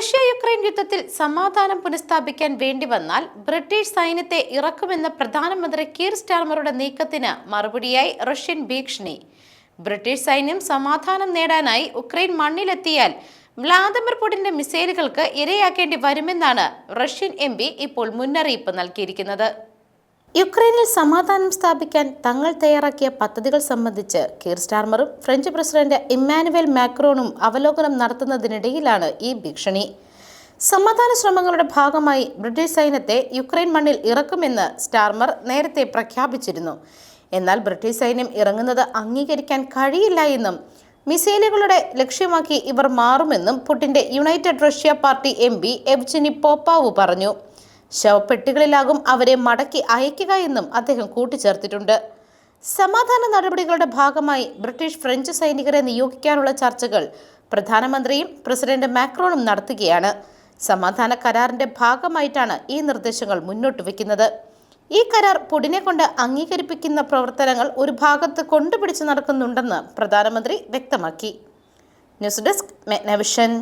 Russia Ukraine യുദ്ധത്തിൽ സമാധാനം പുനഃസ്ഥാപിക്കാൻ വേണ്ടി വന്നാൽ ബ്രിട്ടീഷ് സൈന്യത്തെ ഇറക്കുമെന്ന പ്രധാനമന്ത്രി കീർ സ്റ്റാർമറുടെ നീക്കത്തിന് മറുപടിയായി റഷ്യൻ ഭീഷണി. ബ്രിട്ടീഷ് സൈന്യം സമാധാനം നേടാനായി ഉക്രൈൻ മണ്ണിലെത്തിയാൽ വ്ളാദിമിർ പുടിന്റെ മിസൈലുകൾക്ക് ഇരയാക്കേണ്ടി വരുമെന്നാണ് റഷ്യൻ എം ഇപ്പോൾ മുന്നറിയിപ്പ് നൽകിയിരിക്കുന്നത്. യുക്രൈനിൽ സമാധാനം സ്ഥാപിക്കാൻ തങ്ങൾ തയ്യാറാക്കിയ പദ്ധതികൾ സംബന്ധിച്ച് കീർ സ്റ്റാർമറും ഫ്രഞ്ച് പ്രസിഡന്റ് ഇമ്മാനുവൽ മാക്രോണും അവലോകനം നടത്തുന്നതിനിടയിലാണ് ഈ ഭീഷണി. സമാധാന ശ്രമങ്ങളുടെ ഭാഗമായി ബ്രിട്ടീഷ് സൈന്യത്തെ യുക്രൈൻ മണ്ണിൽ ഇറക്കുമെന്ന് സ്റ്റാർമർ നേരത്തെ പ്രഖ്യാപിച്ചിരുന്നു. എന്നാൽ ബ്രിട്ടീഷ് സൈന്യം ഇറങ്ങുന്നത് അംഗീകരിക്കാൻ കഴിയില്ല എന്നും മിസൈലുകളുടെ ലക്ഷ്യമാക്കി ഇവർ മാറുമെന്നും പുടിന്റെ United Russia party M P Evgeny Popov പറഞ്ഞു. ശവപ്പെട്ടികളിലാകും അവരെ മടക്കി അയക്കുക എന്നും അദ്ദേഹം കൂട്ടിച്ചേർത്തിട്ടുണ്ട്. സമാധാന നടപടികളുടെ ഭാഗമായി ബ്രിട്ടീഷ് ഫ്രഞ്ച് സൈനികരെ നിയോഗിക്കാനുള്ള ചർച്ചകൾ പ്രധാനമന്ത്രിയും പ്രസിഡന്റ് മാക്രോണും നടത്തുകയാണ്. സമാധാന കരാറിന്റെ ഭാഗമായിട്ടാണ് ഈ നിർദ്ദേശങ്ങൾ മുന്നോട്ട് വയ്ക്കുന്നത്. ഈ കരാർ പുടിനെ കൊണ്ട് അംഗീകരിപ്പിക്കുന്ന പ്രവർത്തനങ്ങൾ ഒരു ഭാഗത്ത് കൊണ്ടുപിടിച്ച് നടക്കുന്നുണ്ടെന്ന് പ്രധാനമന്ത്രി വ്യക്തമാക്കി. News desk Magnavision.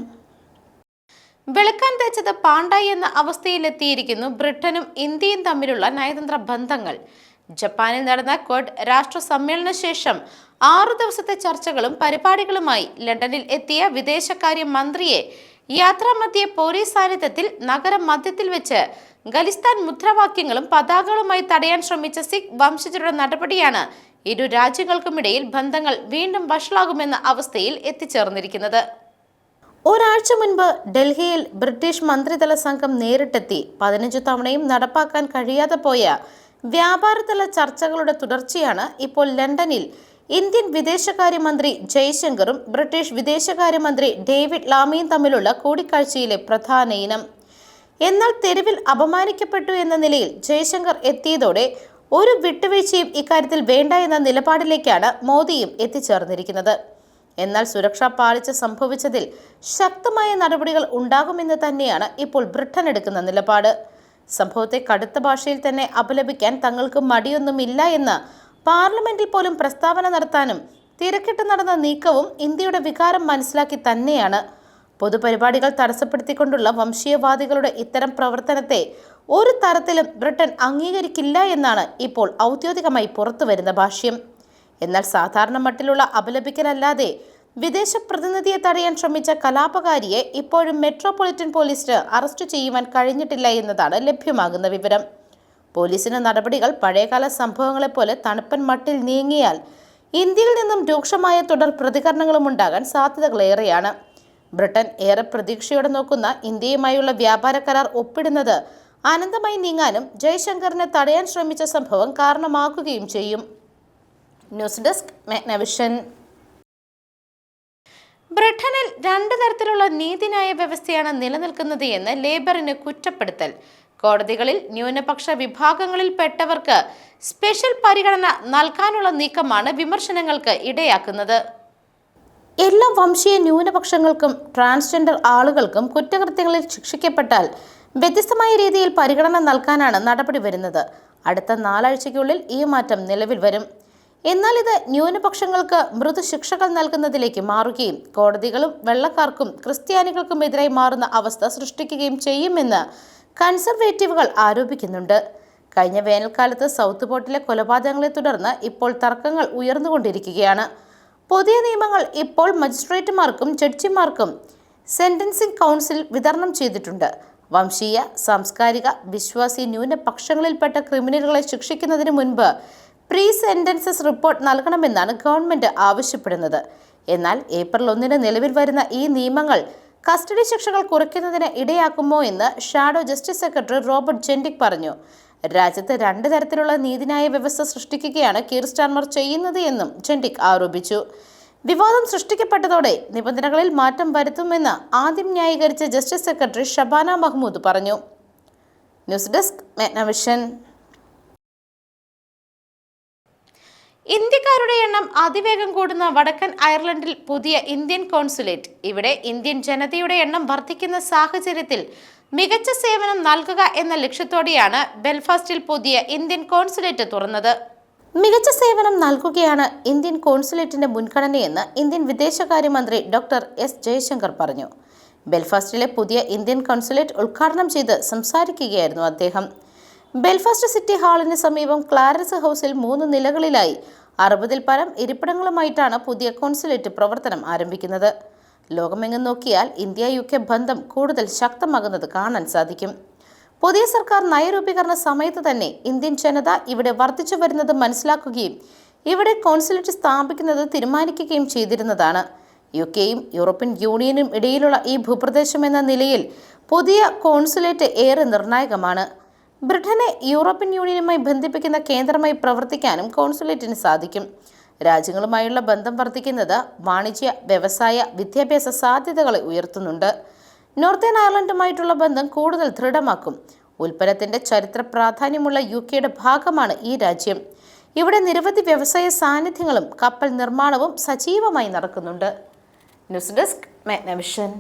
വെളുക്കാൻ തേച്ചത് പാണ്ടായി എന്ന അവസ്ഥയിലെത്തിയിരിക്കുന്നു ബ്രിട്ടനും ഇന്ത്യയും തമ്മിലുള്ള നയതന്ത്ര ബന്ധങ്ങൾ. ജപ്പാനിൽ നടന്ന കോഡ് രാഷ്ട്ര സമ്മേളന ശേഷം ആറു ദിവസത്തെ ചർച്ചകളും പരിപാടികളുമായി ലണ്ടനിൽ എത്തിയ വിദേശകാര്യ മന്ത്രിയെ യാത്രാമധ്യേ പോലീസ് സാന്നിധ്യത്തിൽ നഗരം മധ്യത്തിൽ വെച്ച് ഖലിസ്ഥാൻ മുദ്രാവാക്യങ്ങളും പതാകകളുമായി തടയാൻ ശ്രമിച്ച സിഖ് വംശജരുടെ നടപടിയാണ് ഇരു രാജ്യങ്ങൾക്കുമിടയിൽ ബന്ധങ്ങൾ വീണ്ടും വഷളാകുമെന്ന അവസ്ഥയിൽ എത്തിച്ചേർന്നിരിക്കുന്നത്. ഒരാഴ്ച മുൻപ് ഡൽഹിയിൽ ബ്രിട്ടീഷ് മന്ത്രിതല സംഘം നേരിട്ടെത്തി. പതിനഞ്ച് തവണയും നടപ്പാക്കാൻ കഴിയാതെ പോയ വ്യാപാരതല ചർച്ചകളുടെ തുടർച്ചയാണ് ഇപ്പോൾ ലണ്ടനിൽ. ഇന്ത്യൻ വിദേശകാര്യമന്ത്രി ജയശങ്കറും ബ്രിട്ടീഷ് വിദേശകാര്യമന്ത്രി ഡേവിഡ് ലാമിയും തമ്മിലുള്ള കൂടിക്കാഴ്ചയിലെ പ്രധാന ഇനം. എന്നാൽ തെരുവിൽ അപമാനിക്കപ്പെട്ടു എന്ന നിലയിൽ ജയശങ്കർ എത്തിയതോടെ ഒരു വിട്ടുവീഴ്ചയും ഇക്കാര്യത്തിൽ വേണ്ട എന്ന നിലപാടിലേക്കാണ് മോദിയും എത്തിച്ചേർന്നിരിക്കുന്നത്. എന്നാൽ സുരക്ഷാ പാളിച്ച സംഭവിച്ചതിൽ ശക്തമായ നടപടികൾ ഉണ്ടാകുമെന്ന് തന്നെയാണ് ഇപ്പോൾ ബ്രിട്ടൻ എടുക്കുന്ന നിലപാട്. സംഭവത്തെ കടുത്ത ഭാഷയിൽ തന്നെ അപലപിക്കാൻ തങ്ങൾക്ക് മടിയൊന്നുമില്ല എന്ന് പാർലമെന്റിൽ പോലും പ്രസ്താവന നടത്താനും തിരക്കിട്ട് നടന്ന നീക്കവും ഇന്ത്യയുടെ വികാരം മനസ്സിലാക്കി തന്നെയാണ്. പൊതുപരിപാടികൾ തടസ്സപ്പെടുത്തിക്കൊണ്ടുള്ള വംശീയവാദികളുടെ ഇത്തരം പ്രവർത്തനത്തെ ഒരു തരത്തിലും ബ്രിട്ടൻ അംഗീകരിക്കില്ല എന്നാണ് ഇപ്പോൾ ഔദ്യോഗികമായി പുറത്തുവരുന്ന ഭാഷ്യം. എന്നാൽ സാധാരണ മട്ടിലുള്ള അപലപിക്കലല്ലാതെ വിദേശ പ്രതിനിധിയെ തടയാൻ ശ്രമിച്ച കലാപകാരിയെ ഇപ്പോഴും മെട്രോപൊളിറ്റൻ പോലീസിന് അറസ്റ്റ് ചെയ്യുവാൻ കഴിഞ്ഞിട്ടില്ല എന്നതാണ് ലഭ്യമാകുന്ന വിവരം. പോലീസിന്റെ നടപടികൾ പഴയകാല സംഭവങ്ങളെപ്പോലെ തണുപ്പൻ മട്ടിൽ നീങ്ങിയാൽ ഇന്ത്യയിൽ നിന്നും രൂക്ഷമായ തുടർ പ്രതികരണങ്ങളും ഉണ്ടാകാൻ സാധ്യതകളേറെയാണ്. ബ്രിട്ടൻ ഏറെ പ്രതീക്ഷയോടെ നോക്കുന്ന ഇന്ത്യയുമായുള്ള വ്യാപാര കരാർ ഒപ്പിടുന്നത് അനന്തമായി നീങ്ങാനും ജയശങ്കറിനെ തടയാൻ ശ്രമിച്ച സംഭവം കാരണമാക്കുകയും ചെയ്യും. News desk Magnavision. ബ്രിട്ടനിൽ രണ്ടു തരത്തിലുള്ള നീതിന്യായ വ്യവസ്ഥയാണ് നിലനിൽക്കുന്നത് എന്ന് ലേബറിന് കുറ്റപ്പെടുത്തൽ. കോടതികളിൽ ന്യൂനപക്ഷ വിഭാഗങ്ങളിൽ പെട്ടവർക്ക് സ്പെഷ്യൽ പരിഗണന നൽകാനുള്ള നീക്കമാണ് വിമർശനങ്ങൾക്ക് ഇടയാക്കുന്നത്. എല്ലാ വംശീയ ന്യൂനപക്ഷങ്ങൾക്കും ട്രാൻസ്ജെൻഡർ ആളുകൾക്കും കുറ്റകൃത്യങ്ങളിൽ ശിക്ഷിക്കപ്പെട്ടാൽ വ്യത്യസ്തമായ രീതിയിൽ പരിഗണന നൽകാനാണ് നടപടി വരുന്നത്. അടുത്ത നാലാഴ്ചയ്ക്കുള്ളിൽ ഈ മാറ്റം നിലവിൽ വരും. എന്നാൽ ഇത് ന്യൂനപക്ഷങ്ങൾക്ക് മൃദു ശിക്ഷകൾ നൽകുന്നതിലേക്ക് മാറുകയും കോടതികളും വെള്ളക്കാർക്കും ക്രിസ്ത്യാനികൾക്കും എതിരായി മാറുന്ന അവസ്ഥ സൃഷ്ടിക്കുകയും ചെയ്യുമെന്ന് കൺസർവേറ്റീവുകൾ ആരോപിക്കുന്നുണ്ട്. കഴിഞ്ഞ വേനൽക്കാലത്ത് സൗത്ത് പോർട്ടിലെ കൊലപാതകങ്ങളെ തുടർന്ന് ഇപ്പോൾ തർക്കങ്ങൾ ഉയർന്നുകൊണ്ടിരിക്കുകയാണ്. പുതിയ നിയമങ്ങൾ ഇപ്പോൾ മജിസ്ട്രേറ്റുമാർക്കും ജഡ്ജിമാർക്കും സെന്റൻസിംഗ് കൗൺസിൽ വിതരണം ചെയ്തിട്ടുണ്ട്. വംശീയ സാംസ്കാരിക വിശ്വാസി ന്യൂനപക്ഷങ്ങളിൽപ്പെട്ട ക്രിമിനലുകളെ ശിക്ഷിക്കുന്നതിന് മുൻപ് പ്രീ സെന്റൻസസ് റിപ്പോർട്ട് നൽകണമെന്നാണ് ഗവൺമെന്റ് ആവശ്യപ്പെടുന്നത്. എന്നാൽ ഏപ്രിൽ ഒന്നിന് നിലവിൽ വരുന്ന ഈ നിയമങ്ങൾ കസ്റ്റഡി ശിക്ഷകൾ കുറയ്ക്കുന്നതിന് ഇടയാക്കുമോ എന്ന് shadow justice secretary Robert Jenrick പറഞ്ഞു. രാജ്യത്ത് രണ്ട് തരത്തിലുള്ള നീതിന്യായ വ്യവസ്ഥ സൃഷ്ടിക്കുകയാണ് കീർ സ്റ്റാർമർ ചെയ്യുന്നത് എന്നും ജെൻഡിക് ആരോപിച്ചു. വിവാദം സൃഷ്ടിക്കപ്പെട്ടതോടെ നിബന്ധനകളിൽ മാറ്റം വരുത്തുമെന്ന് ആദ്യം ന്യായീകരിച്ച ജസ്റ്റിസ് സെക്രട്ടറി ഷബാന മഹ്മൂദ് പറഞ്ഞു. ന്യൂസ് ഡെസ്ക് മെഗ്നവിഷൻ ഇന്ത്യക്കാരുടെ എണ്ണം അതിവേഗം കൂടുന്ന വടക്കൻ അയർലൻഡിൽ പുതിയ ഇന്ത്യൻ കോൺസുലേറ്റ്. ഇവിടെ ഇന്ത്യൻ ജനതയുടെ എണ്ണം വർദ്ധിക്കുന്ന സാഹചര്യത്തിൽ മികച്ച സേവനം നൽകുക എന്ന ലക്ഷ്യത്തോടെയാണ് ബെൽഫാസ്റ്റിൽ പുതിയ ഇന്ത്യൻ കോൺസുലേറ്റ് തുറന്നത്. മികച്ച സേവനം നൽകുകയാണ് ഇന്ത്യൻ കോൺസുലേറ്റിന്റെ മുൻഗണനയെന്ന് ഇന്ത്യൻ വിദേശകാര്യമന്ത്രി ഡോക്ടർ എസ് ജയശങ്കർ പറഞ്ഞു. ബെൽഫാസ്റ്റിലെ പുതിയ ഇന്ത്യൻ കോൺസുലേറ്റ് ഉദ്ഘാടനം ചെയ്ത് സംസാരിക്കുകയായിരുന്നു അദ്ദേഹം. ബെൽഫാസ്റ്റ് സിറ്റി ഹാളിന് സമീപം ക്ലാരൻസ് ഹൗസിൽ മൂന്ന് നിലകളിലായി അറുപതിൽ പരം ഇരിപ്പിടങ്ങളുമായിട്ടാണ് പുതിയ കോൺസുലേറ്റ് പ്രവർത്തനം ആരംഭിക്കുന്നത്. ലോകമെങ്ങും നോക്കിയാൽ ഇന്ത്യ യു കെ ബന്ധം കൂടുതൽ ശക്തമാകുന്നത് കാണാൻ സാധിക്കും. പുതിയ സർക്കാർ നയരൂപീകരണ സമയത്ത് തന്നെ ഇന്ത്യൻ ജനത ഇവിടെ വർദ്ധിച്ചു വരുന്നത് മനസ്സിലാക്കുകയും ഇവിടെ കോൺസുലേറ്റ് സ്ഥാപിക്കുന്നത് തീരുമാനിക്കുകയും ചെയ്തിരുന്നതാണ്. യു കെയും യൂറോപ്യൻ യൂണിയനും ഇടയിലുള്ള ഈ ഭൂപ്രദേശം എന്ന നിലയിൽ പുതിയ കോൺസുലേറ്റ് ഏറെ നിർണായകമാണ്. ബ്രിട്ടനെ യൂറോപ്യൻ യൂണിയനുമായി ബന്ധിപ്പിക്കുന്ന കേന്ദ്രമായി പ്രവർത്തിക്കാനും കോൺസുലേറ്റിന് സാധിക്കും. രാജ്യങ്ങളുമായുള്ള ബന്ധം വർദ്ധിക്കുന്നത് വാണിജ്യ വ്യവസായ വിദ്യാഭ്യാസ സാധ്യതകളെ ഉയർത്തുന്നുണ്ട്. നോർത്തേൺ അയർലൻഡുമായിട്ടുള്ള ബന്ധം കൂടുതൽ ദൃഢമാക്കും. ഉൽപ്പന്നത്തിന്റെ ചരിത്ര പ്രാധാന്യമുള്ള യു കെയുടെ ഭാഗമാണ് ഈ രാജ്യം. ഇവിടെ നിരവധി വ്യവസായ സാന്നിധ്യങ്ങളും കപ്പൽ നിർമ്മാണവും സജീവമായി നടക്കുന്നുണ്ട്. News desk Magnavision.